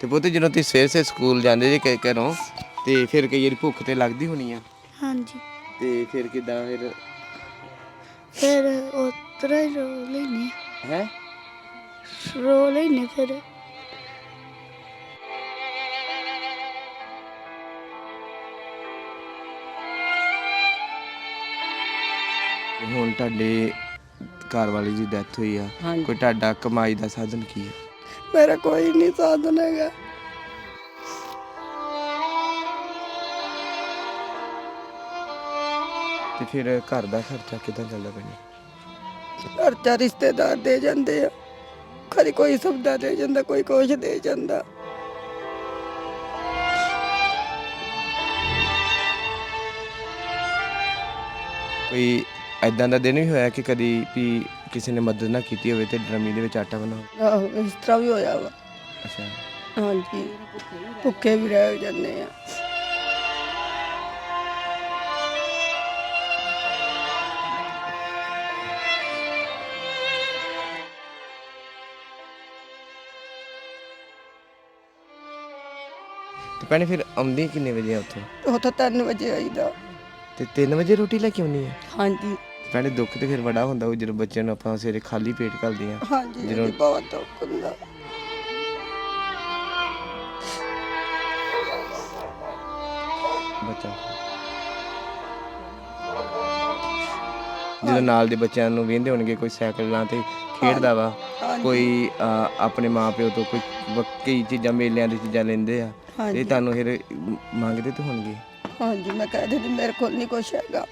ਤੇ ਪੁੱਤ ਜਦੋਂ ਤੁਸੀਂ ਸਵੇਰ ਸੇ ਸਕੂਲ ਜਾਂਦੇ ਜੇ ਘ- ਘਰੋਂ ਤੇ ਫਿਰ ਕਈ ਵਾਰੀ ਭੁੱਖ ਤੇ ਲੱਗਦੀ ਹੋਣੀ ਆ? ਹਾਂਜੀ। ਤੇ ਫਿਰ ਕਿਦਾਂ ਫਿਰ? ਫਿਰ ਉਤਰਾ ਰੋ ਲੈਨੇ ਹੈ? ਰੋ ਲੈਨੇ ਫਿਰ। ਹੁਣ ਤੁਹਾਡੇ ਘਰ ਵਾਲੀ ਦੀ ਡੈਥ ਹੋਈ ਆ। ਹਾਂਜੀ। ਕੋਈ ਤੁਹਾਡਾ ਕਮਾਈ ਦਾ ਸਾਧਨ ਕੀ ਹੈ ਮੇਰਾ ਕੋਈ ਨਹੀਂ ਸਾਧਨ ਹੈਗਾ। ਤੇ ਫਿਰ ਘਰ ਦਾ ਖਰਚਾ ਕਿਦਾਂ ਚੱਲਦਾ ਪੈਣਾ ਖਰਚਾ ਰਿਸ਼ਤੇਦਾਰ ਦੇ ਜਾਂਦੇ ਆ। ਕਦੀ ਕੋਈ ਸਬਦਾ ਦੇ ਜਾਂਦਾ ਕੋਈ ਕੁਛ ਦੇ ਜਾਂਦਾ। ਕੋਈ ਐਦਾਂ ਦਾ ਦਿਨ ਵੀ ਹੋਇਆ ਕਿ ਕਦੀ ਵੀ ਕਿਸੇ ਨੇ ਮਦਦ ਨਾ ਕੀਤੀ ਹੋਵੇ ਤੇ ਡਰਮੀ ਦੇ ਵਿੱਚ ਆਟਾ ਬਣਾਓ। ਆਹੋ ਇਸ ਤਰ੍ਹਾਂ ਵੀ ਹੋਇਆ ਵਾ। ਅੱਛਾ। ਹਾਂਜੀ। ਭੁੱਖੇ ਵੀ ਰਹਿ ਜਾਂਦੇ ਆ। ਤੇ ਭੈਣੇ ਫਿਰ ਆਉਂਦੀ ਕਿੰਨੇ ਵਜੇ ਆ ਉੱਥੋਂ? ਤਾਂ 3 ਵਜੇ ਆਈਦਾ। ਤੇ 3 ਵਜੇ ਰੋਟੀ ਲੈ ਕੇ ਆਉਣੀ ਆ? ਹਾਂਜੀ। ਭੈਣੇ ਦੁੱਖ ਤੇ ਫਿਰ ਬੜਾ ਹੁੰਦਾ ਉਹ ਜਦੋਂ ਬੱਚਿਆਂ ਨੂੰ ਆਪਾਂ ਸਵੇਰੇ ਖਾਲੀ ਪੇਟ ਘੱਲਦੇ ਆ ਹਾਂਜੀ ਜਦੋਂ- ਹਾਂਜੀ, ਬਹੁਤ ਦੁੱਖ ਹੁੰਦਾ। ਬੱਚਾ। ਜਦੋਂ ਨਾਲ ਦੇ ਬੱਚਿਆਂ ਨੂੰ ਵੇਂਦੇ ਹੋਣਗੇ ਕੋਈ ਸਾਈਕਲਾਂ ਤੇ ਖੇਡਦਾ ਵਾ ਹਾਂਜੀ। ਕੋਈ ਅਹ, ਆਪਣੇ ਮਾਪਿਓ ਤੋਂ ਕੋਈ ਵ- ਕਈ ਚੀਜ਼ਾਂ ਮੇਲਿਆਂ ਦੀ ਚੀਜ਼ਾਂ ਲੈਂਦੇ ਆ ਤੇ ਹਾਂਜੀ। ਤੁਹਾਨੂੰ ਫਿਰ ਮੰਗਦੇ ਤਾਂ ਹੋਣਗੇ। ਹਾਂਜੀ ਮੈਂ ਕਹਿ ਦਿੰਦੀ ਮੇਰੇ ਕੋਲ ਨਹੀਂ ਕੁਛ ਹੈਗਾ।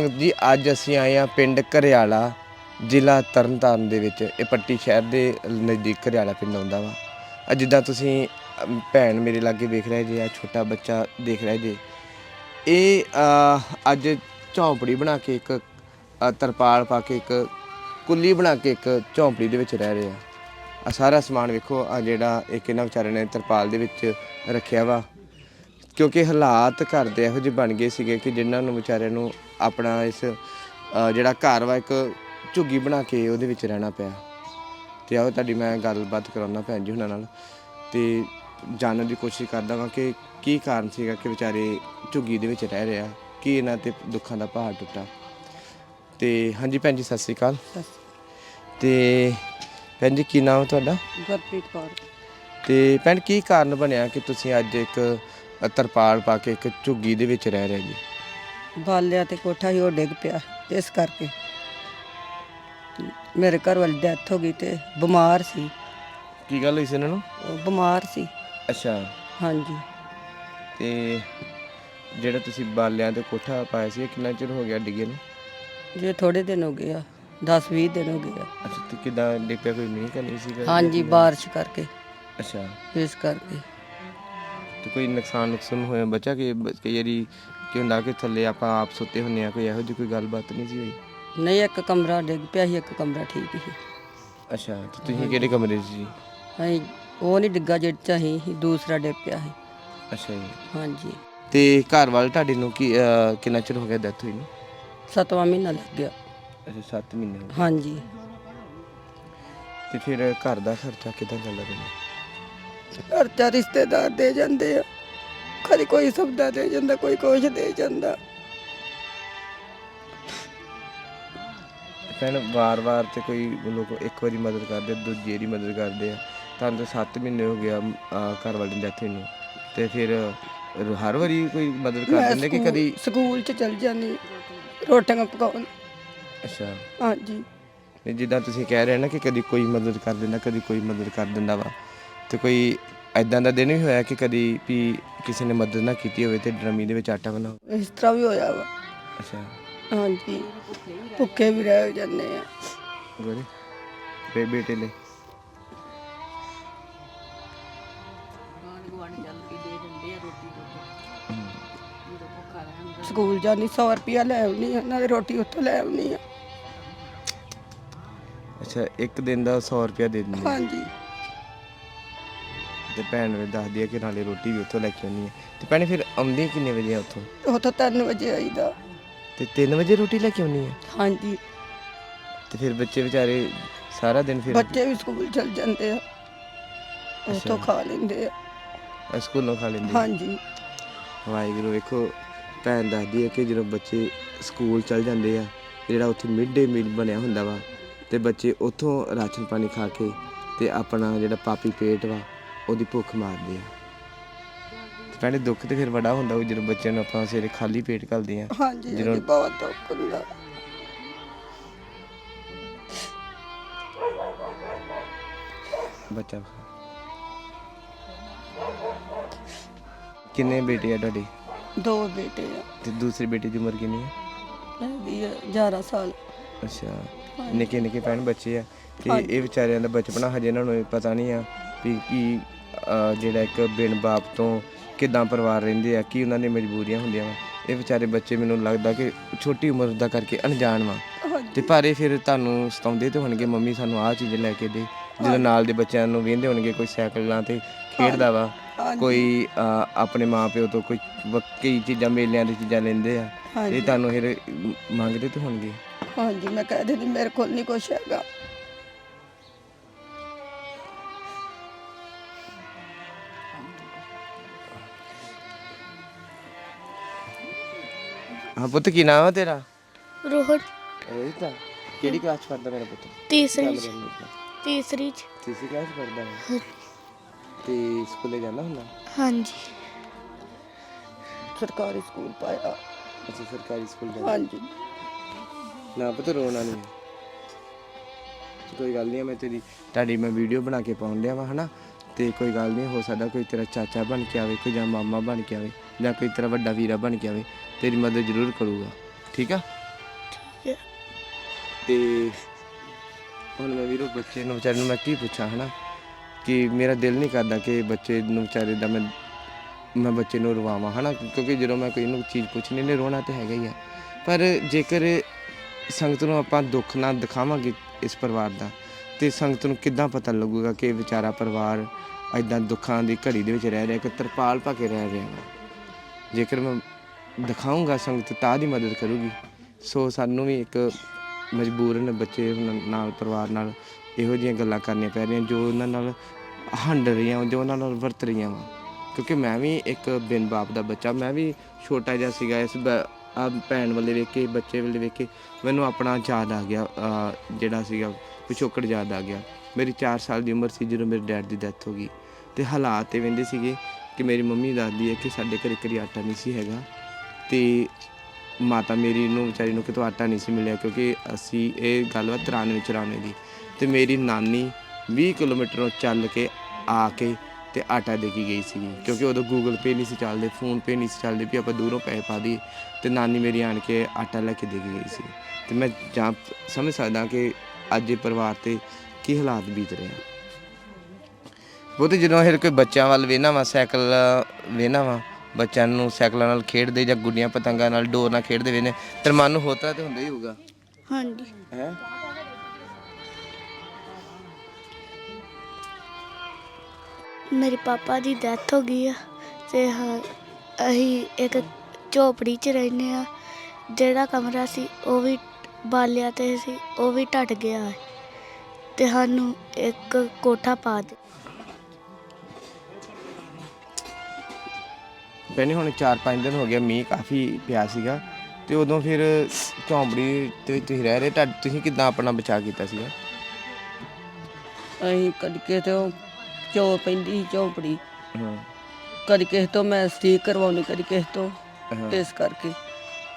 ਜੀ, ਅੱਜ ਅਸੀਂ ਆਏ ਆ ਪਿੰਡ ਘਰਿਆਲਾ, ਜ਼ਿਲ੍ਹਾ ਤਰਨਤਾਰਨ ਦੇ ਵਿੱਚ। ਇਹ ਪੱਟੀ ਸ਼ਹਿਰ ਦੇ ਨਜ਼ਦੀਕ ਘਰਿਆਲਾ ਪਿੰਡ ਆਉਂਦਾ ਵਾ। ਆ ਜਿੱਦਾਂ ਤੁਸੀਂ ਭੈਣ ਮੇਰੇ ਲਾਗੇ ਵੇਖ ਰਹੇ ਜੇ ਆ ਛੋਟਾ ਬੱਚਾ ਦੇਖ ਰਿਹਾ ਜੇ। ਇਹ ਅੱਜ ਝੌਂਪੜੀ ਬਣਾ ਕੇ ਇੱਕ ਤਰਪਾਲ ਪਾ ਕੇ ਇੱਕ ਕੁੱਲੀ ਬਣਾ ਕੇ ਇੱਕ ਝੌਂਪੜੀ ਦੇ ਵਿੱਚ ਰਹਿ ਰਹੇ ਆ। ਆ ਸਾਰਾ ਸਮਾਨ ਵੇਖੋ, ਆ ਜਿਹੜਾ ਇੱਕ ਇਹਨਾਂ ਵਿਚਾਰਿਆਂ ਨੇ ਤਰਪਾਲ ਦੇ ਵਿੱਚ ਰੱਖਿਆ ਵਾ। ਕਿਉਂਕਿ ਹਾਲਾਤ ਘਰ ਦੇ ਇਹੋ ਜਿਹੇ ਬਣ ਗਏ ਸੀਗੇ ਕਿ ਜਿਨ੍ਹਾਂ ਨੂੰ ਵਿਚਾਰਿਆਂ ਨੂੰ ਆਪਣਾ ਇਸ ਅ, ਜਿਹੜਾ ਘਰ ਵਾ ਇੱਕ ਝੁੱਗੀ ਬਣਾ ਕੇ ਉਹਦੇ ਵਿੱਚ ਰਹਿਣਾ ਪਿਆ। ਤੇ ਆਓ ਤੁਹਾਡੀ ਮੈਂ ਗੱਲਬਾਤ ਕਰਾਉਣਾ ਭੈਣ ਜੀ ਹੁਣਾਂ ਨਾਲ। ਤੇ ਜਾਣਨ ਦੀ ਕੋਸ਼ਿਸ਼ ਕਰਦਾ ਵਾਂ ਕਿ ਕੀ ਕਾਰਨ ਸੀਗਾ ਕਿ ਵਿਚਾਰੇ ਝੁੱਗੀ ਦੇ ਵਿੱਚ ਰਹਿ ਰਿਹਾ ਕੀ ਇਹਨਾਂ ਤੇ ਦੁੱਖਾਂ ਦਾ ਪਹਾੜ ਟੁੱਟਾ। ਤੇ ਹਾਂਜੀ ਭੈਣ ਜੀ ਸਤਿ ਸ੍ਰੀ ਅਕਾਲ। ਤੇ ਭੈਣ ਜੀ ਕੀ ਨਾਮ ਹੈ ਤੁਹਾਡਾ? ਗੁਰਪ੍ਰੀਤ ਕੌਰ। ਤੇ ਭੈਣ ਕੀ ਕਾਰਨ ਬਣਿਆ ਕਿ ਤੁਸੀਂ ਅੱਜ ਇੱਕ ਤਰਪਾਲ ਪਾ ਕੇ ਇੱਕ ਝੁੱਗੀ ਦੇ ਵਿੱਚ ਰਹਿ ਰਹੇ ਜੀ? ਬਾਲਿਆ ਤੇ ਕੋਠਾ ਹੀ ਉਹ ਡਿੱਗ ਪਿਆ ਇਸ ਕਰਕੇ ਮੇਰੇ ਘਰ ਵਾਲੀ ਡੈਥ ਹੋ ਗਈ ਤੇ ਬਿਮਾਰ ਸੀ। ਕੀ ਗੱਲ ਹੋਈ ਸੀ ਇਹਨਾਂ ਨੂੰ? ਉਹ ਬਿਮਾਰ ਸੀ। ਅੱਛਾ। ਹਾਂਜੀ। ਤੇ ਜਿਹੜਾ ਤੁਸੀਂ ਬਾਲਿਆਂ ਤੇ ਕੋਠਾ ਪਾਇਆ ਸੀ ਇਹ ਕਿੰਨਾ ਚਿਰ ਹੋ ਗਿਆ ਡਿੱਗੇ ਨੂੰ? ਜੇ ਥੋੜੇ ਦਿਨ ਹੋ ਗਏ ਆ 10 20 ਦਿਨ ਹੋ ਗਏ ਆ। ਅੱਛਾ ਤੇ ਕਿਦਾਂ ਡਿੱਗਿਆ ਕੋਈ ਮੀਂਹ ਕਰਨੀ ਸੀਗਾ ਹਾਂਜੀ ਬਾਰਿਸ਼ ਕਰਕੇ। ਅੱਛਾ। ਇਸ ਕਰਕੇ। ਤੇ ਕੋਈ ਨੁਕਸਾਨ ਨੁਕਸਾਨ ਹੋਇਆ ਬਚਾ ਕਿ ਕਈ ਵਾਰੀ ਕੀ ਹੁੰਦਾ ਕਿ ਥੱਲੇ ਆਪਾਂ ਆਪ ਸੁੱਤੇ ਹੁੰਨੇ ਆ ਕੋਈ ਇਹੋ ਜਿਹੀ ਕੋਈ ਗੱਲਬਾਤ ਨਹੀਂ ਸੀ ਹੋਈ? ਨਹੀਂ ਇੱਕ ਕਮਰਾ ਡਿੱਗ ਪਿਆ ਸੀ ਇੱਕ ਕਮਰਾ ਠੀਕ ਸੀ। ਅੱਛਾ ਤੇ ਤੁਸੀਂ ਕਿਹੜੇ ਕਮਰੇ 'ਚ ਸੀ? ਅਸੀਂ ਉਹ ਨਹੀਂ ਡਿੱਗਾ ਜਿਹੜਾ ਚਾਹੀ ਸੀ ਦੂਸਰਾ ਡਿੱਗ ਪਿਆ ਸੀ। ਅੱਛਾ ਜੀ। ਹਾਂਜੀ। ਤੇ ਘਰ ਵਾਲੇ ਤੁਹਾਡੇ ਨੂੰ ਕੀ ਅਹ, ਕਿੰਨਾ ਚਿਰ ਹੋ ਗਿਆ ਡੈਥ ਹੋਈ ਨੂੰ? ਸੱਤਵਾਂ ਮਹੀਨਾ ਲੱਗ ਗਿਆ। ਅੱਛਾ 7 ਮਹੀਨੇ ਹੋ ਗਏ। ਹਾਂਜੀ। ਤੇ ਫਿਰ ਘਰ ਦਾ ਖਰਚਾ ਕਿਦਾਂ ਚੱਲਦਾ ਪਿਆ ਖਰਚਾ ਰਿਸ਼ਤੇਦਾਰ ਦੇ ਜਾਂਦੇ ਆ। ਕਦੀ ਕੋਈ ਸਬਦਾ ਦੇ ਜਾਂਦਾ ਕੋਈ ਕੁਛ ਦੇ ਜਾਂਦਾ। ਭੈਣ ਵਾਰ-ਵਾਰ ਤੇ ਕੋਈ ਲੋਕ ਇੱਕ ਵਾਰੀ ਮਦਦ ਕਰਦੇ ਦੂਜੀ ਵਾਰੀ ਮਦਦ ਕਰਦੇ ਆ। ਤੁਹਾਨੂੰ ਤਾਂ 7 ਮਹੀਨੇ ਹੋ ਗਿਆ ਘਰ ਵਾਲੇ ਦੀ ਡੈਥ ਨੂੰ। ਤੇ ਫਿਰ ਹਰ ਵਾਰੀ ਕੋਈ ਮਦਦ ਕਰ ਮੈਂ ਦਿੰਦੇ ਕਿ ਸਕੂਲ- ਕਦੀ ਸਕੂਲ ਚ ਚਲ ਜਾਂਦੀ ਰੋਟੀਆਂ ਪਕਾਉਣ। ਅੱਛਾ। ਹਾਂਜੀ। ਤੇ ਜਿੱਦਾਂ ਤੁਸੀਂ ਕਹਿ ਰਹੇ ਨਾ ਕਿ ਕਦੀ ਕੋਈ ਮਦਦ ਕਰ ਦਿੰਦਾ ਕਦੀ ਕੋਈ ਮਦਦ ਕਰ ਦਿੰਦਾ ਵਾ। ਤੇ ਕੋਈ ਐਦਾਂ ਦਾ ਦਿਨ ਵੀ ਹੋਇਆ ਕਿ ਕਦੀ ਵੀ ਕਿਸੇ ਨੇ ਮਦਦ ਨਾ ਕੀਤੀ ਹੋਵੇ ਤੇ ਡਰਮੀ ਦੇ ਵਿੱਚ ਆਟਾ ਬਣਾਓ। ਇਸ ਤਰ੍ਹਾਂ ਵੀ ਹੋਇਆ ਵਾ। ਅੱਛਾ। ਹਾਂਜੀ। ਭੁੱਖੇ ਵੀ ਰਹਿ ਜਾਂਦੇ ਆ। ਗੋਰੇ ਬੇ ਬੇਟੇ ਲਈ। ਸਕੂਲ ਜਾਣੀ 100 ਰੁਪਿਆ ਲੈ ਆਉਣੀ ਆ ਨਾਲੇ ਰੋਟੀ ਉੱਥੋਂ ਲੈ ਆਉਣੀ ਆ। ਅੱਛਾ ਇੱਕ ਦਿਨ ਦਾ 100 ਰੁਪਿਆ ਦੇ ਦਿੰਦੇ। ਹਾਂਜੀ। ਤੇ ਭੈਣ ਵੀ ਦੱਸਦੀ ਆ ਕਿ ਨਾਲੇ ਰੋਟੀ ਵੀ ਉੱਥੋਂ ਲੈ ਕੇ ਆਉਣੀ ਹੈ ਤੇ ਭੈਣੇ ਫਿਰ ਆਉਂਦੀ ਕਿੰਨੇ ਵਜੇ ਆ ਉੱਥੋਂ? ਤਾਂ 3 ਵਜੇ ਆਈਦਾ। ਤੇ 3 ਵਜੇ ਰੋਟੀ ਲੈ ਕੇ ਆਉਣੀ ਹੈ ਹਾਂਜੀ। ਤੇ ਫਿਰ ਬੱਚੇ ਵਿਚਾਰੇ ਸਾਰਾ ਦਿਨ ਫਿਰ ਬੱਚੇ ਵੀ ਸਕੂਲ ਚਲ ਜਾਂਦੇ ਆ। ਉੱਥੋਂ ਖਾ ਲੈਂਦੇ ਆ। ਸਕੂਲੋਂ ਖਾ ਲੈਂਦੇ। ਹਾਂਜੀ। ਵਾਹਿਗੁਰੂ ਵੇਖੋ ਭੈਣ ਦੱਸਦੀ ਹੈ ਕਿ ਜਦੋਂ ਬੱਚੇ ਸਕੂਲ ਚਲ ਜਾਂਦੇ ਆ ਜਿਹੜਾ ਉੱਥੇ ਮਿਡ ਡੇ ਮੀਲ ਬਣਿਆ ਹੁੰਦਾ ਵਾ ਤੇ ਬੱਚੇ ਉੱਥੋਂ ਰਾਸ਼ਨ ਪਾਣੀ ਖਾ ਕੇ ਤੇ ਆਪਣਾ ਜਿਹੜਾ ਪਾਪੀ ਪੇਟ ਵਾ ਉਹਦੀ ਭੁੱਖ ਮਾਰਦੇ ਆ। ਤੇ ਭੈਣੇ ਦੁੱਖ ਤੇ ਫਿਰ ਬੜਾ ਹੁੰਦਾ ਉਹ ਜਦੋਂ ਬੱਚਿਆਂ ਨੂੰ ਆਪਾਂ ਸਵੇਰੇ ਖਾਲੀ ਪੇਟ ਘੱਲਦੇ ਆ। ਹਾਂਜੀ ਜਦੋਂ- ਬਹੁਤ ਦੁੱਖ ਹੁੰਦਾ। ਬੱਚਾ ਕਿੰਨੇ ਬੇਟੇ ਆ ਤੁਹਾਡੇ? ਦੋ ਬੇਟੇ ਆ। ਤੇ ਦੂਸਰੀ ਬੇਟੀ ਦੀ ਉਮਰ ਕਿੰਨੀ ਹੈ ਹੈਗੀ ਆ 11 ਸਾਲ। ਅੱਛਾ। ਨਿੱਕੇ ਨਿੱਕੇ ਭੈਣ ਬੱਚੇ ਆ। ਤੇ। ਇਹ ਵਿਚਾਰਿਆਂ ਦਾ ਬਚਪਨਾ ਹਜੇ ਇਹਨਾਂ ਨੂੰ ਪਤਾ ਨਹੀਂ ਆ। ਵੀ ਕੀ ਜਿਹੜਾ ਇੱਕ ਬਿਨ ਬਾਪ ਤੋਂ ਕਿਦਾਂ ਪਰਿਵਾਰ ਰਹਿੰਦੇ ਆ ਕੀ ਉਹਨਾਂ ਦੀਆਂ ਮਜਬੂਰੀਆਂ ਹੁੰਦੀਆਂ ਵਾ। ਇਹ ਵਿਚਾਰੇ ਬੱਚੇ ਮੈਨੂੰ ਲੱਗਦਾ ਕਿ ਛੋਟੀ ਉਮਰ ਦਾ ਕਰਕੇ ਅਣਜਾਣ ਵਾ। ਤੇ ਪਰ ਇਹ ਫਿਰ ਤੁਹਾਨੂੰ ਸਤਾਉਂਦੇ ਤੇ ਹੋਣਗੇ ਮੰਮੀ ਸਾਨੂੰ ਆਹ ਚੀਜ਼ ਲੈ ਕੇ ਦੇ। ਜਦੋਂ ਨਾਲ ਦੇ ਬੱਚਿਆਂ ਨੂੰ ਵੇਂਦੇ ਹੋਣਗੇ ਕੋਈ ਸਾਈਕਲਾਂ ਤੇ ਖੇਡਦਾ ਵਾ ਕੋਈ ਆਪਣੇ ਮਾਪਿਓ ਤੋਂ ਕੋਈ ਵ- ਕਈ ਚੀਜ਼ਾਂ ਮੇਲਿਆਂ ਦੀ ਚੀਜ਼ਾਂ ਲੈਂਦੇ ਆ। ਹਾਂਜੀ। ਇਹ ਤੁਹਾਨੂੰ ਫਿਰ ਮੰਗਦੇ ਤੇ ਹੋਣਗੇ। ਹਾਂਜੀ ਮੈਂ ਕਹਿ ਦਿੰਦੀ ਮੇਰੇ ਕੋਲ ਨਹੀਂ ਕੁਛ ਹੈਗਾ। ਹਾਂ ਪੁੱਤ ਕੀ ਨਾਮ ਆ ਤੇਰਾ? ਰੋਹਨ। ਇਹ ਤਾਂ ਕਿਹੜੀ ਕਲਾਸ ਚ ਪੜਦਾ ਮੇਰਾ ਪੁੱਤ? ਤੀਸਰੀ ਚ। ਤੀਸਰੀ ਚ। ਤੀਸਰੀ ਕਲਾਸ ਪੜਦਾ ਹੈ? ਤੇ ਸਕੂਲੇ ਜਾਂਦਾ ਹੁੰਦਾ? ਹਾਂਜੀ। ਸਰਕਾਰੀ ਸਕੂਲ ਪਾਇਆ। ਅੱਛਾ ਸਰਕਾਰੀ ਸਕੂਲ ਜਾਂਦਾ। ਹਾਂਜੀ। ਨਾ ਪੁੱਤ ਰੋਣਾ ਨਹੀਂ ਕੋਈ ਗੱਲ ਨਹੀਂ ਮੈਂ ਤੇਰੀ ਤੁਹਾਡੀ ਮੈਂ ਵੀਡੀਓ ਬਣਾ ਕੇ ਪਾਉਣ ਲਿਆ ਵਾ ਹਨਾ? ਤੇ ਕੋਈ ਗੱਲ ਨਹੀਂ ਹੋ ਸਕਦਾ ਕੋਈ ਤੇਰਾ ਚਾਚਾ ਬਣ ਕੇ ਆਵੇ ਕੋਈ ਜਾਂ ਮਾਮਾ ਬਣ ਕੇ ਆਵੇ। ਜਾਂ ਕੋਈ ਤੇਰਾ ਵੱਡਾ ਵੀਰਾ ਬਣ ਕੇ ਆਵੇ ਤੇਰੀ ਮਦਦ ਜ਼ਰੂਰ ਕਰੂਗਾ। ਠੀਕ ਆ? ਠੀਕ ਹੈ। ਤੇ ਹੁਣ ਮੈਂ ਵੀਰੋ ਬੱਚੇ ਨੂੰ ਵਿਚਾਰੇ ਨੂੰ ਮੈਂ ਕੀ ਪੁੱਛਾਂ ਹਨਾ? ਕਿ ਮੇਰਾ ਦਿਲ ਨਹੀਂ ਕਰਦਾ ਕਿ ਬੱਚੇ ਨੂੰ ਵਿਚਾਰੇ ਦਾ ਮੈਂ ਮੈਂ ਬੱਚੇ ਨੂੰ ਰਵਾਵਾਂ ਹਨਾ? ਕਿਉਂਕਿ ਜਦੋਂ ਮੈਂ ਕੋਈ ਨੂੰ ਚੀਜ਼ ਪੁੱਛਣੀ ਨੇ ਰੋਣਾ ਤੇ ਹੈਗਾ ਹੀ ਆ। ਪਰ ਜੇਕਰ ਸੰਗਤ ਨੂੰ ਆਪਾਂ ਦੁੱਖ ਨਾ ਦਿਖਾਵਾਂਗੇ ਇਸ ਪਰਿਵਾਰ ਦਾ ਤੇ ਸੰਗਤ ਨੂੰ ਕਿੱਦਾਂ ਪਤਾ ਲੱਗੂਗਾ ਕਿ ਵਿਚਾਰਾ ਪਰਿਵਾਰ ਐਦਾਂ ਦੁੱਖਾਂ ਦੀ ਘੜੀ ਦੇ ਵਿੱਚ ਰਹਿ ਰਿਹਾ ਕਿ ਤਰਪਾਲ ਪਾ ਕੇ ਰਹਿ ਰਿਹਾ ਜੇਕਰ ਮੈਂ ਦਿਖਾਉਂਗਾ ਸੰਗਤ, ਤਾਂ ਦੀ ਮਦਦ ਕਰੂਗੀ। ਸੋ ਸਾਨੂੰ ਵੀ ਇੱਕ ਮਜਬੂਰਨ ਬੱਚੇ ਹੁਣ ਨਾਲ, ਪਰਿਵਾਰ ਨਾਲ ਇਹੋ ਜਿਹੀਆਂ ਗੱਲਾਂ ਕਰਨੀਆਂ ਪੈ ਰਹੀਆਂ, ਜੋ ਉਹਨਾਂ ਨਾਲ ਹੰਡ ਰਹੀਆਂ, ਜੋ ਉਹਨਾਂ ਨਾਲ ਵਰਤ ਰਹੀਆਂ ਵਾ। ਕਿਉਂਕਿ ਮੈਂ ਵੀ ਇੱਕ ਬਿਨ ਬਾਪ ਦਾ ਬੱਚਾ, ਮੈਂ ਵੀ ਛੋਟਾ ਜਿਹਾ ਸੀਗਾ, ਇਸ ਬ- ਭੈਣ ਵੱਲੇ ਵੇਖ ਕੇ, ਬੱਚੇ ਵੱਲੇ ਵੇਖ ਕੇ ਮੈਨੂੰ ਆਪਣਾ ਯਾਦ ਆ ਗਿਆ ਜਿਹੜਾ ਸੀਗਾ, ਪਿਛੋਕੜ ਯਾਦ ਆ ਗਿਆ। ਮੇਰੀ 4 ਸਾਲ ਦੀ ਉਮਰ ਸੀ ਜਦੋਂ ਮੇਰੇ ਡੈਡ ਦੀ ਡੈਥ ਹੋ ਗਈ। ਤੇ ਹਾਲਾਤ ਇਹ ਵੰਦੇ ਸੀਗੇ ਕਿ ਮੇਰੀ ਮੰਮੀ ਦੱਸਦੀ ਹੈ ਕਿ ਸਾਡੇ ਘਰੇ ਕਰੀ ਆਟਾ ਨਹੀਂ ਸੀ ਹੈਗਾ ਤੇ ਮਾਤਾ ਮੇਰੀ ਨੂੰ, ਵਿਚਾਰੀ ਨੂੰ ਕਿਤੋਂ ਆਟਾ ਨਹੀਂ ਸੀ ਮਿਲਿਆ ਕਿਉਂਕਿ ਅਸੀਂ ਇਹ ਗੱਲਬਾਤ ਵਾ 93 94 ਦੀ ਤੇ ਮੇਰੀ ਨਾਨੀ 20 ਕਿਲੋਮੀਟਰੋਂ ਚੱਲ ਕੇ ਆ ਕੇ ਤੇ ਆਟਾ ਦੇ ਕੇ ਗਈ ਸੀ ਕਿਉਂਕਿ ਉਦੋਂ ਗੂਗਲ ਪੇ ਨਹੀਂ ਸੀ ਚੱਲਦੇ ਫੋਨ ਪੇ ਨਹੀਂ ਸੀ ਚੱਲਦੇ ਵੀ ਆਪਾਂ ਦੂਰੋਂ ਪੈਸੇ ਪਾ ਦਈਏ ਤੇ ਨਾਨੀ ਮੇਰੀ ਆਣ ਕੇ ਆਟਾ ਲੈ ਕੇ ਦੇ ਕੇ ਗਈ ਸੀ। ਤੇ ਮੈਂ ਜਾਂ ਸਮਝ ਸਕਦਾ ਕਿ ਅੱਜ ਇਹ ਪਰਿਵਾਰ ਤੇ ਕੀ ਹਾਲਾਤ ਬੀਤ ਰਹੇ ਆ। ਉਹ ਤੇ ਜਦੋਂ ਇਹ ਕੋਈ ਬੱਚਿਆਂ ਵੱਲ ਵੇਨਾ ਵਾ ਸਾਈਕਲ ਵੇਨਾ ਵਾ ਬੱਚਿਆਂ ਨੂੰ ਸਾਈਕਲਾਂ ਨਾਲ ਖੇਡਦੇ ਜਾਂ ਗੁੱਡੀਆਂ ਪਤੰਗਾਂ ਨਾਲ ਡੋਰ ਨਾਲ ਖੇਡਦੇ ਵੇਨੇ ਤੇ ਮਨ ਨੂੰ ਹੋਤਾ ਤੇ ਹੁੰਦਾ ਹੀ ਹੋਊਗਾ। ਹਾਂਜੀ। ਹੈ? ਮੇਰੇ ਪਾਪਾ ਦੀ ਡੈਥ ਹੋ ਗਈ ਆ ਤੇ ਹਾਂ ਅਸੀਂ ਇੱਕ ਝੋਪੜੀ 'ਚ ਰਹਿੰਦੇ ਆ ਜਿਹੜਾ ਕਮਰਾ ਸੀ ਉਹ ਵੀ ਬਾਲਿਆ ਤੇ ਸੀ ਉਹ ਵੀ ਟੱਟ ਗਿਆ ਹੈ ਤੇ ਸਾਨੂੰ ਇੱਕ ਕੋਠਾ ਪਾ ਦੇ ਪਹਿਲੇ ਹੁਣ 4-5 ਦਿਨ ਹੋ ਗਿਆ ਮੀਂਹ ਕਾਫੀ ਪਿਆ ਸੀਗਾ ਤੇ ਉਦੋਂ ਫਿਰ ਝੌਂਪੜੀ ਤੇ ਤੁਸੀਂ ਰਹਿ ਰਹੇ ਤਾਂ ਤੁਸੀਂ ਕਿਦਾਂ ਆਪਣਾ ਬਚਾਅ ਕੀਤਾ ਸੀਗਾ? ਅਸੀਂ ਕਦੀ ਕਿਸੇ ਤੋਂ ਚੋ ਪੈਂਦੀ ਸੀ ਝੌਂਪੜੀ ਹਾਂ। ਕਦੀ ਕਿਸੇ ਤੋਂ ਮੈਂ ਸਟੀਕ ਕਰਵਾਉਣੀ ਕਦੀ ਕਿਸੇ ਤੋਂ ਹਾਂ। ਇਸ ਕਰਕੇ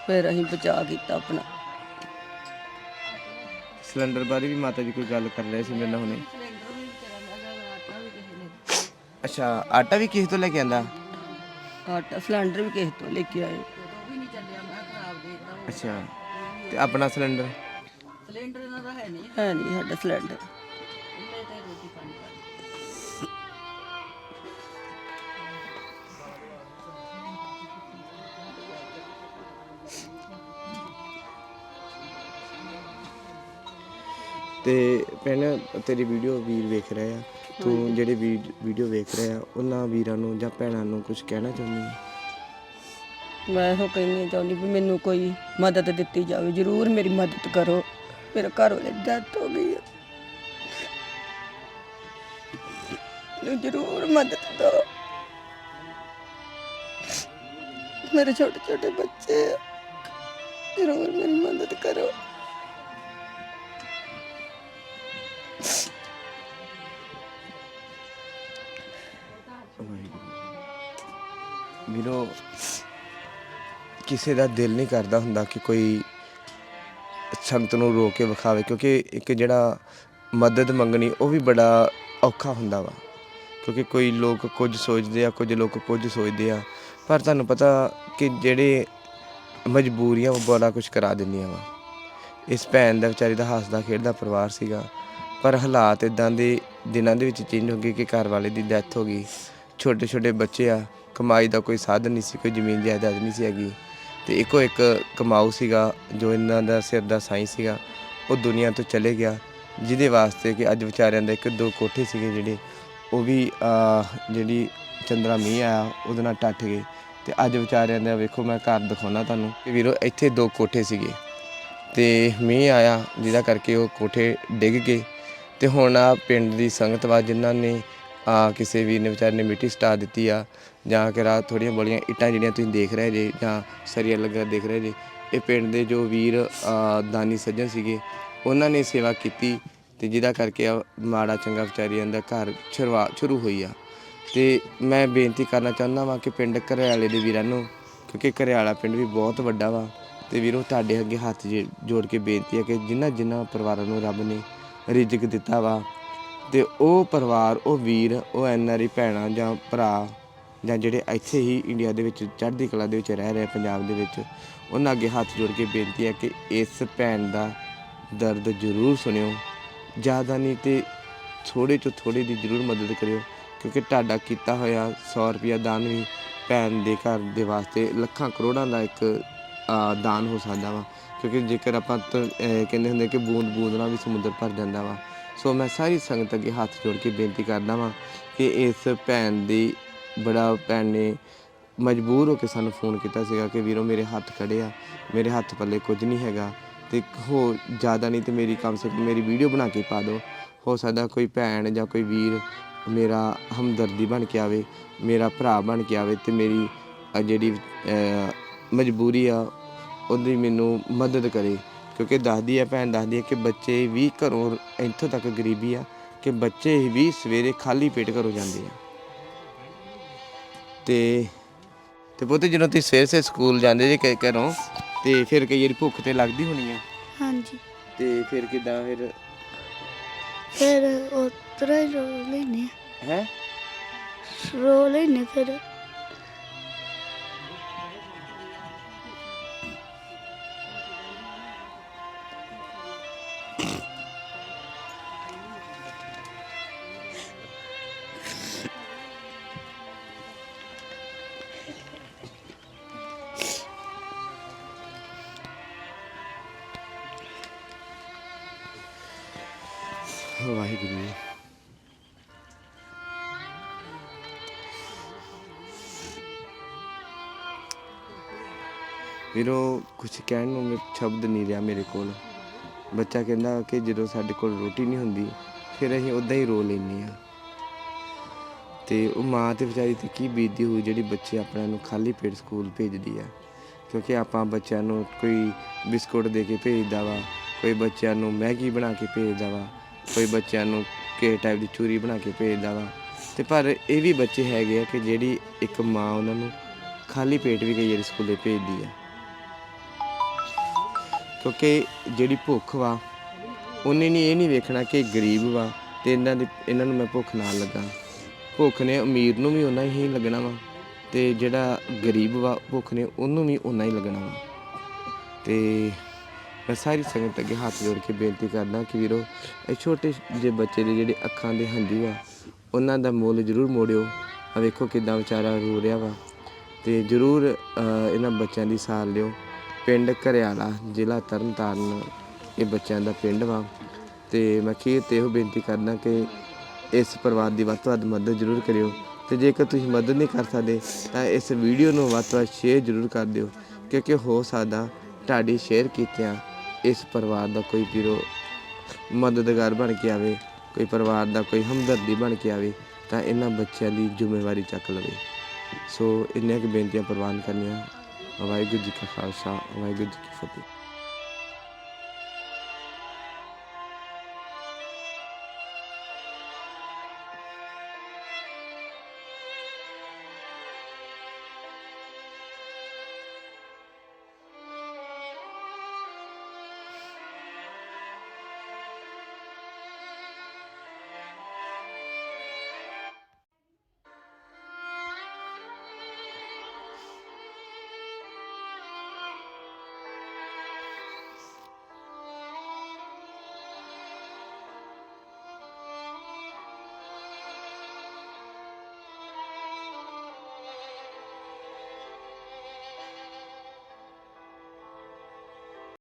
ਫਿਰ ਅਸੀਂ ਬਚਾ ਕੀਤਾ ਆਪਣਾ। ਸਿਲੰਡਰ ਬਾਰੇ ਵੀ ਮਾਤਾ ਜੀ ਕੋਈ ਗੱਲ ਕਰ ਰਹੇ ਸੀ ਮੇਰੇ ਨਾਲ ਹੁਣੇ? ਅੱਛਾ ਆਟਾ ਵੀ ਕਿਸੇ ਤੋਂ ਲੈ ਕੇ ਆਂਦਾ? ਆਟਾ ਸਿਲੰਡਰ ਵੀ ਕਿਸੇ ਤੋਂ ਲੈ ਕੇ ਆਏ। ਅੱਛਾ ਤੇ ਆਪਣਾ ਸਿਲੰਡਰ? ਹੈ ਨਹੀਂ। ਸਾਡਾ ਸਿਲੰਡਰ। ਤੇ ਭੈਣ ਤੇਰੀ ਵੀਡੀਓ ਵੀਰ ਵੇਖ ਰਹੇ ਆ। ਤੂੰ ਜਿਹੜੇ ਵੀਡੀਓ ਵੇਖ ਰਹੇ ਉਹਨਾਂ ਵੀਰਾਂ ਨੂੰ ਜਾਂ ਭੈਣਾਂ ਨੂੰ ਕੁਝ ਕਹਿਣਾ ਚਾਹੁੰਦੀ ਹੈ ਮੈਂ ਇਹੋ ਕਹਿਣੀ ਚਾਹੁੰਦੀ ਵੀ ਮੈਨੂੰ ਕੋਈ ਮਦਦ ਦਿੱਤੀ ਜਾਵੇ ਜ਼ਰੂਰ ਮੇਰੀ ਮਦਦ ਕਰੋ। ਮੇਰੇ ਘਰ ਵਾਲੇ ਡੈਥ ਹੋ ਗਈ ਹੈ ਮੈਨੂੰ ਜ਼ਰੂਰ ਮਦਦ ਦਿਓ ਮੇਰੇ ਛੋਟੇ ਛੋਟੇ ਬੱਚੇ ਆ। ਜ਼ਰੂਰ ਮੇਰੀ ਮਦਦ ਕਰੋ। ਵੀਰੋ ਕਿਸੇ ਦਾ ਦਿਲ ਨਹੀਂ ਕਰਦਾ ਹੁੰਦਾ ਕਿ ਕੋਈ ਸੰਤ ਨੂੰ ਰੋ ਕੇ ਵਿਖਾਵੇ, ਕਿਉਂਕਿ ਇੱਕ ਜਿਹੜਾ ਮਦਦ ਮੰਗਣੀ, ਉਹ ਵੀ ਬੜਾ ਔਖਾ ਹੁੰਦਾ ਵਾ। ਕਿਉਂਕਿ ਕੋਈ ਲੋਕ ਕੁਝ ਸੋਚਦੇ ਆ, ਕੁਝ ਲੋਕ ਕੁਝ ਸੋਚਦੇ ਆ, ਪਰ ਤੁਹਾਨੂੰ ਪਤਾ ਕਿ ਜਿਹੜੇ ਮਜਬੂਰੀਆਂ, ਉਹ ਬੜਾ ਕੁਝ ਕਰਾ ਦਿੰਦੀਆਂ ਵਾ। ਇਸ ਭੈਣ ਦਾ ਵਿਚਾਰੀ ਦਾ ਹੱਸਦਾ, ਖੇਡਦਾ ਪਰਿਵਾਰ ਸੀਗਾ, ਪਰ ਹਾਲਾਤ ਇਦਾਂ ਦੇ ਦਿਨਾਂ ਦੇ ਵਿੱਚ ਚੇਂਜ ਹੋ ਗਏ ਕਿ ਘਰ ਵਾਲੇ ਦੀ ਡੈਥ ਹੋ ਗਈ। ਛੋਟੇ ਛੋਟੇ ਬੱਚੇ ਆ ਕਮਾਈ ਦਾ ਕੋਈ ਸਾਧਨ ਨਹੀਂ ਸੀ, ਕੋਈ ਜ਼ਮੀਨ ਜਾਇਦਾਦ ਨਹੀਂ ਸੀ ਹੈਗੀ। ਤੇ ਇੱਕੋ ਇੱਕ ਕਮਾਊ ਸੀਗਾ, ਜੋ ਇਹਨਾਂ ਦਾ ਸਿਰ ਦਾ ਸਾਈਂ ਸੀਗਾ, ਉਹ ਦੁਨੀਆ ਤੋਂ ਚਲੇ ਗਿਆ, ਜਿਹਦੇ ਵਾਸਤੇ ਕਿ ਅੱਜ ਵਿਚਾਰਿਆਂ ਦਾ ਇੱਕ ਦੋ ਕੋਠੇ ਸੀਗੇ ਜਿਹੜੇ, ਉਹ ਵੀ ਜਿਹੜੀ ਚੰਦਰਾ ਮੀਂਹ ਆਇਆ, ਉਹਦੇ ਨਾਲ ਟੱਟ ਗਏ। ਤੇ ਅੱਜ ਵਿਚਾਰਿਆਂ ਦਾ ਵੇਖੋ, ਮੈਂ ਘਰ ਦਿਖਾਉਣਾ ਤੁਹਾਨੂੰ। ਕਿ ਵੀਰੋ, ਇੱਥੇ ਦੋ ਕੋਠੇ ਸੀਗੇ। ਤੇ ਮੀਂਹ ਆਇਆ, ਜਿਹਦਾ ਕਰਕੇ ਉਹ ਕੋਠੇ ਡਿੱਗ ਗਏ। ਤੇ ਹੁਣ ਆ ਪਿੰਡ ਦੀ ਸੰਗਤ ਵਾ, ਜਿਨ੍ਹਾਂ ਨੇ ਆ ਕਿਸੇ ਵੀਰ ਨੇ ਵਿਚਾਰੇ ਨੇ ਮਿੱਟੀ ਸਟਾ ਦਿੱਤੀ ਆ, ਜਾਂ ਕਿ ਰਾਤ ਥੋੜੀਆਂ ਬੜੀਆਂ ਇੱਟਾਂ ਜਿਹੜੀਆਂ ਤੁਸੀਂ ਦੇਖ ਰਹੇ ਜੇ, ਜਾਂ ਸਰੀਆ ਲੱਗਾ ਦੇਖ ਰਹੇ ਜੇ, ਇਹ ਪਿੰਡ ਦੇ ਜੋ ਵੀਰ ਦਾਨੀ ਸੱਜਣ ਸੀਗੇ, ਉਹਨਾਂ ਨੇ ਸੇਵਾ ਕੀਤੀ ਤੇ ਜਿਹਦਾ ਕਰਕੇ ਮਾੜਾ ਚੰਗਾ ਵਿਚਾਰੀਆਂ ਦਾ ਘਰ ਸ਼ੁਰੂਆ ਸ਼ੁਰੂ ਹੋਈ ਆ। ਤੇ ਮੈਂ ਬੇਨਤੀ ਕਰਨਾ ਚਾਹੁੰਦਾ ਵਾਂ ਕਿ ਪਿੰਡ ਘਰਿਆਲੇ ਦੇ ਵੀਰਾਂ ਨੂੰ, ਕਿਉਂਕਿ ਘਰਿਆਲਾ ਪਿੰਡ ਵੀ ਬਹੁਤ ਵੱਡਾ ਵਾ, ਤੇ ਵੀਰੋ ਤੁਹਾਡੇ ਅੱਗੇ ਹੱਥ ਜੇ- ਜੋੜ ਕੇ ਬੇਨਤੀ ਹੈ ਕਿ ਜਿਨ੍ਹਾਂ ਜਿਨ੍ਹਾਂ ਪਰਿਵਾਰਾਂ ਨੂੰ ਰੱਬ ਨੇ ਰਿਜ਼ਕ ਦਿੱਤਾ ਵਾ ਤੇ ਉਹ ਪਰਿਵਾਰ, ਉਹ ਵੀਰ, ਉਹ ਐਨਆਰਈ ਭੈਣਾਂ ਜਾਂ ਭਰਾ ਜਾਂ ਜਿਹੜੇ ਇੱਥੇ ਹੀ ਇੰਡੀਆ ਦੇ ਵਿੱਚ ਚੜ੍ਹਦੀ ਕਲਾ ਦੇ ਵਿੱਚ ਰਹਿ ਰਹੇ ਪੰਜਾਬ ਦੇ ਵਿੱਚ, ਉਹਨਾਂ ਅੱਗੇ ਹੱਥ ਜੋੜ ਕੇ ਬੇਨਤੀ ਹੈ ਕਿ ਇਸ ਭੈਣ ਦਾ ਦਰਦ ਜ਼ਰੂਰ ਸੁਣਿਓ। ਜ਼ਿਆਦਾ ਨਹੀਂ ਤੇ ਥੋੜੇ ਤੋਂ ਥੋੜੀ ਦੀ ਜ਼ਰੂਰ ਮਦਦ ਕਰਿਓ, ਕਿਉਂਕਿ ਤੁਹਾਡਾ ਕੀਤਾ ਹੋਇਆ 100 ਰੁਪਿਆ ਦਾਨ ਵੀ ਭੈਣ ਦੇ ਘਰ ਦੇ ਵਾਸਤੇ ਲੱਖਾਂ ਕਰੋੜਾਂ ਦਾ ਇੱਕ ਦਾਨ ਹੋ ਸਕਦਾ ਵਾ। ਕਿਉਂਕਿ ਜੇਕਰ ਆਪਾਂ ਕਹਿੰਦੇ ਹੁੰਦੇ ਕਿ ਬੂੰਦ ਬੂੰਦ ਨਾਲ ਵੀ ਸਮੁੰਦਰ ਭਰ ਜਾਂਦਾ ਵਾ ਸੋ ਮੈਂ ਸਾਰੀ ਸੰਗਤ ਅੱਗੇ ਹੱਥ ਜੋੜ ਕੇ ਬੇਨਤੀ ਕਰਦਾ ਵਾਂ ਕਿ ਇਸ ਭੈਣ ਦੀ, ਬੜਾ ਭੈਣ ਨੇ ਮਜਬੂਰ ਹੋ ਕੇ ਸਾਨੂੰ ਫੋਨ ਕੀਤਾ ਸੀਗਾ ਕਿ ਵੀਰੋ ਮੇਰੇ ਹੱਥ ਖੜੇ ਆ, ਮੇਰੇ ਹੱਥ ਪੱਲੇ ਕੁਝ ਨਹੀਂ ਹੈਗਾ ਤੇ ਹੋ ਜ਼ਿਆਦਾ ਨਹੀਂ ਤੇ ਮੇਰੀ ਕਮ ਸੇ ਕਮ ਮੇਰੀ ਵੀਡੀਓ ਬਣਾ ਕੇ ਪਾ ਦਿਓ। ਹੋ ਸਕਦਾ ਕੋਈ ਭੈਣ ਜਾਂ ਕੋਈ ਵੀਰ ਮੇਰਾ ਹਮਦਰਦੀ ਬਣ ਕੇ ਆਵੇ, ਮੇਰਾ ਭਰਾ ਬਣ ਕੇ ਆਵੇ ਤੇ ਮੇਰੀ ਜਿਹੜੀ ਮਜਬੂਰੀ ਆ, ਉਹਦੀ ਮੈਨੂੰ ਮਦਦ ਕਰੇ। ਕਿਉਂਕਿ ਦੱਸਦੀ ਹੈ ਭੈਣ ਦੱਸਦੀ ਹੈ ਕਿ ਬੱਚੇ ਵੀ ਘਰੋਂ ਇੱਥੋਂ ਤੱਕ ਗਰੀਬੀ ਆ ਕਿ ਬੱਚੇ ਵੀ ਸਵੇਰੇ ਖਾਲੀ ਪੇਟ ਘਰੋਂ ਜਾਂਦੇ ਆ। ਤੇ ਤੇ ਪੁੱਤ ਜਦੋਂ ਤੁਸੀਂ ਸਵੇਰ ਸੇ ਸਕੂਲ ਜਾਂਦੇ ਜੇ ਘ- ਘਰੋਂ ਤੇ ਫਿਰ ਕਈ ਵਾਰੀ ਭੁੱਖ ਤੇ ਲੱਗਦੀ ਹੋਣੀ ਆ? ਹਾਂਜੀ। ਤੇ ਫਿਰ ਕਿਦਾਂ ਫਿਰ? ਫਿਰ ਉਤਰਾ ਰੋ ਲੈਨੇ। ਹੈ? ਰੋ ਲੈਨੇ ਫਿਰ। ਵਾਹਿਗੁਰੂ ਵੀਰੋ ਕੁਝ ਕਹਿਣ ਨੂੰ ਮੇਰੇ ਸ਼ਬਦ ਨਹੀਂ ਰਿਹਾ ਮੇਰੇ ਕੋਲ। ਬੱਚਾ ਕਹਿੰਦਾ ਕਿ ਜਦੋਂ ਸਾਡੇ ਕੋਲ ਰੋਟੀ ਨਹੀਂ ਹੁੰਦੀ, ਫਿਰ ਅਸੀਂ ਉਦਾਂ ਹੀ ਰੋ ਲੈਂਦੇ ਆ ਤੇ ਉਹ ਮਾਂ ਤੇ ਵਿਚਾਰੀ ਤੇ ਕੀ ਬੀਤਦੀ ਹੋਈ ਜਿਹੜੀ ਬੱਚੇ ਆਪਣਿਆਂ ਨੂੰ ਖਾਲੀ ਪੇਟ ਸਕੂਲ ਭੇਜਦੀ ਆ। ਕਿਉਂਕਿ ਆਪਾਂ ਬੱਚਿਆਂ ਨੂੰ ਕੋਈ ਬਿਸਕੁਟ ਦੇ ਕੇ ਭੇਜਦਾ ਵਾ, ਕੋਈ ਬੱਚਿਆਂ ਨੂੰ ਮੈਗੀ ਬਣਾ ਕੇ ਭੇਜਦਾ ਵਾ ਕੋਈ ਬੱਚਿਆਂ ਨੂੰ ਕੇ ਟਾਈਪ ਦੀ ਚੂਰੀ ਬਣਾ ਕੇ ਭੇਜਦਾ ਵਾ। ਤੇ ਪਰ ਇਹ ਵੀ ਬੱਚੇ ਹੈਗੇ ਆ ਕਿ ਜਿਹੜੀ ਇੱਕ ਮਾਂ ਉਹਨਾਂ ਨੂੰ ਖਾਲੀ ਪੇਟ ਵੀ ਕਈ ਵਾਰੀ ਸਕੂਲੇ ਭੇਜਦੀ ਆ। ਕਿਉਂਕਿ ਜਿਹੜੀ ਭੁੱਖ ਵਾ, ਉਹਨੇ ਨਹੀਂ ਇਹ ਨਹੀਂ ਵੇਖਣਾ ਕਿ ਗਰੀਬ ਵਾ ਤੇ ਇਹਨਾਂ ਦੇ, ਇਹਨਾਂ ਨੂੰ ਮੈਂ ਭੁੱਖ ਨਾਲ ਲੱਗਾ। ਭੁੱਖ ਨੇ ਅਮੀਰ ਨੂੰ ਵੀ ਉਹਨਾਂ ਹੀ ਲੱਗਣਾ ਵਾ ਤੇ ਜਿਹੜਾ ਗਰੀਬ ਵਾ, ਭੁੱਖ ਨੇ ਉਹਨੂੰ ਵੀ ਉਨਾ ਹੀ ਲੱਗਣਾ ਵਾ। ਤੇ ਮੈਂ ਸਾਰੀ ਸੰਗਤ ਅੱਗੇ ਹੱਥ ਜੋੜ ਕੇ ਬੇਨਤੀ ਕਰਦਾ ਕਿ ਵੀਰੋ, ਇਹ ਛੋਟੇ ਜਿਹੇ ਬੱਚੇ ਦੇ ਜਿਹੜੇ ਅੱਖਾਂ ਦੇ ਹੰਝੂ ਆ, ਉਹਨਾਂ ਦਾ ਮੁੱਲ ਜ਼ਰੂਰ ਮੋੜਿਓ। ਆ ਵੇਖੋ ਕਿਦਾਂ ਵਿਚਾਰਾ ਰੋ ਰਿਹਾ ਵਾ। ਤੇ ਜ਼ਰੂਰ ਇਹਨਾਂ ਬੱਚਿਆਂ ਦੀ ਸਾਰ ਲਿਓ। ਪਿੰਡ ਘਰਿਆਲਾ, ਜ਼ਿਲ੍ਹਾ ਤਰਨਤਾਰਨ, ਇਹ ਬੱਚਿਆਂ ਦਾ ਪਿੰਡ ਵਾ। ਤੇ ਮੈਂ ਖੀਰ ਤੇ ਇਹੋ ਬੇਨਤੀ ਕਰਦਾ ਕਿ ਇਸ ਪਰਿਵਾਰ ਦੀ ਵੱਧ ਤੋਂ ਵੱਧ ਮਦਦ ਜ਼ਰੂਰ ਕਰਿਓ। ਤੇ ਜੇਕਰ ਤੁਸੀਂ ਮਦਦ ਨਹੀਂ ਕਰ ਸਕਦੇ, ਤਾਂ ਇਸ ਵੀਡੀਓ ਨੂੰ ਵੱਧ ਤੋਂ ਵੱਧ ਸ਼ੇਅਰ ਜ਼ਰੂਰ ਕਰ ਦਿਓ। ਕਿਉਂਕਿ ਹੋ ਸਕਦਾ ਤੁਹਾਡੀ ਸ਼ੇਅਰ ਕੀਤਿਆਂ ਇਸ ਪਰਿਵਾਰ ਦਾ ਕੋਈ ਵੀਰੋ ਮਦਦਗਾਰ ਬਣ ਕੇ ਆਵੇ, ਕੋਈ ਪਰਿਵਾਰ ਦਾ ਕੋਈ ਹਮਦਰਦੀ ਬਣ ਕੇ ਆਵੇ, ਤਾਂ ਇਹਨਾਂ ਬੱਚਿਆਂ ਦੀ ਜ਼ਿੰਮੇਵਾਰੀ ਚੱਕ ਲਵੇ। ਸੋ ਇੰਨੀਆਂ ਕੁ ਬੇਨਤੀਆਂ ਪ੍ਰਵਾਨ ਕਰਨੀਆਂ। ਵਾਹਿਗੁਰੂ ਜੀ ਕਾ ਖਾਲਸਾ, ਵਾਹਿਗੁਰੂ ਜੀ ਕੀ ਫਤਿਹ।